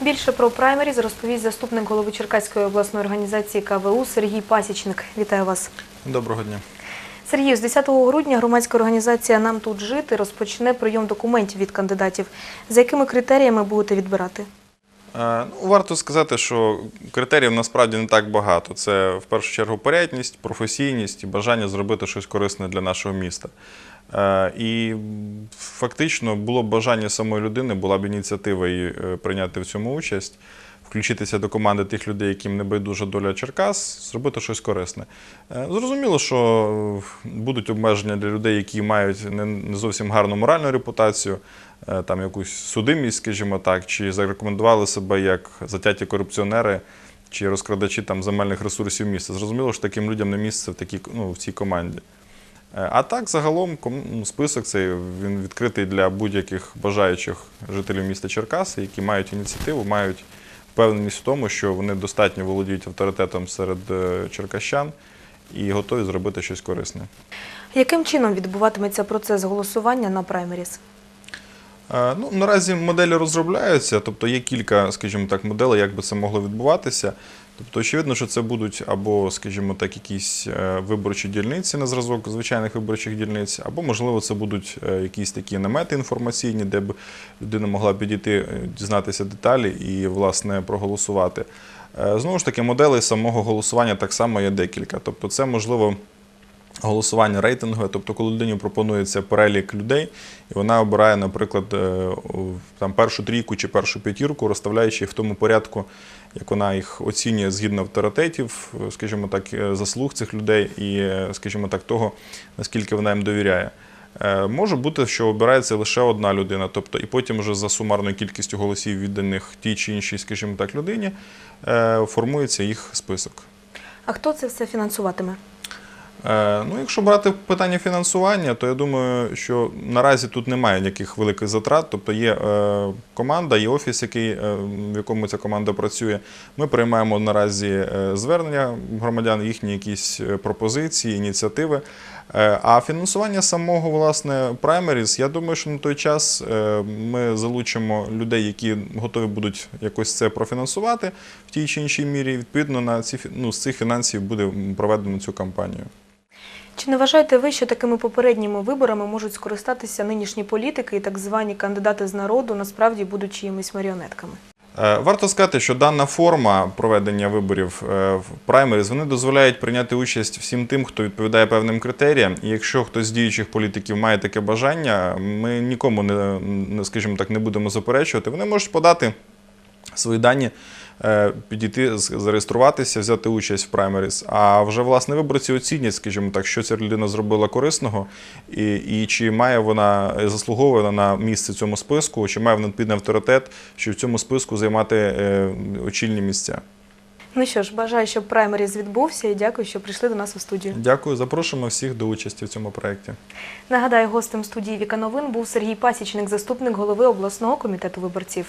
Більше про праймеріз розповість заступник голови Черкаської обласної організації КВУ Сергій Пасічник. Вітаю вас. Доброго дня. Сергію, з 10 грудня громадська організація Нам тут жити розпочне прийом документів від кандидатів. За якими критеріями будете відбирати? Е, Ну, варто сказати, що критеріїв насправді не так багато. Це в першу чергу порядність, професійність і бажання зробити щось корисне для нашого міста. Е, І фактично було б бажання самої людини, була б ініціатива її е, прийняти в цьому участь, включитися до команди тих людей, яким не байдужа доля Черкас, зробити щось корисне. Е, Зрозуміло, що е, будуть обмеження для людей, які мають не зовсім гарну моральну репутацію, е, там якусь судимість, скажімо так, чи зарекомендували себе як затяті корупціонери чи розкрадачі там земельних ресурсів міста. Зрозуміло, що таким людям не місце в такій ну, в цій команді. А так, загалом, ну, список цей він відкритий для будь-яких бажаючих жителів міста Черкаси, які мають ініціативу, мають впевненість в тому, що вони достатньо володіють авторитетом серед е, черкащан і готові зробити щось корисне. Яким чином відбуватиметься процес голосування на праймеріз? Е, Ну, наразі моделі розробляються, тобто є кілька, скажімо так, моделей, як би це могло відбуватися. Тобто, очевидно, що це будуть або, скажімо так, якісь е, виборчі дільниці на зразок звичайних виборчих дільниць, або, можливо, це будуть е, якісь такі намети інформаційні, де б людина могла підійти, дізнатися деталі і, власне, проголосувати. Знову ж таки, моделей самого голосування так само є декілька. Тобто, це можливо голосування рейтингове, тобто, коли людині пропонується перелік людей, і вона обирає, наприклад, е, там першу трійку чи першу п'ятірку, розставляючи їх в тому порядку, як вона їх оцінює згідно авторитетів, е, скажімо так, е, заслуг цих людей і, скажімо так, того, наскільки вона їм довіряє. Може бути, що обирається лише одна людина, тобто, і потім вже за сумарною кількістю голосів відданих тій чи іншій, скажімо так, людині, формується їх список. А хто це все фінансуватиме? Е, Ну, якщо брати питання фінансування, то я думаю, що наразі тут немає ніяких великих затрат. Тобто є е, команда, є офіс, який, е, в якому ця команда працює. Ми приймаємо наразі звернення громадян, їхні якісь пропозиції, ініціативи. А фінансування самого власне праймеріс, я думаю, що на той час ми залучимо людей, які готові будуть якось це профінансувати в тій чи іншій мірі. Відповідно, на ці ну, з цих фінансів буде проведено цю кампанію. Чи не вважаєте ви, що такими попередніми виборами можуть скористатися нинішні політики і так звані кандидати з народу насправді будуть чиїмись маріонетками? Е, Варто сказати, що дана форма проведення виборів е, в праймеріз вони дозволяють прийняти участь всім тим, хто відповідає певним критеріям. І якщо хтось з діючих політиків має таке бажання, ми нікому не, скажімо так, не будемо заперечувати. Вони можуть подати свої дані, е, підійти, зареєструватися, взяти участь в праймеріс. А вже власне виборці оцінять, скажімо так, що ця людина зробила корисного, і, і чи має вона е, на місце в цьому списку, чи має вона підний авторитет, що в цьому списку займати е, очільні місця. Ну що ж, бажаю, щоб праймеріз відбувся і дякую, що прийшли до нас у студію. Дякую, запрошуємо всіх до участі в цьому проєкті. Нагадаю, гостем студії Віка Новин був Сергій Пасічник, заступник голови обласного комітету виборців.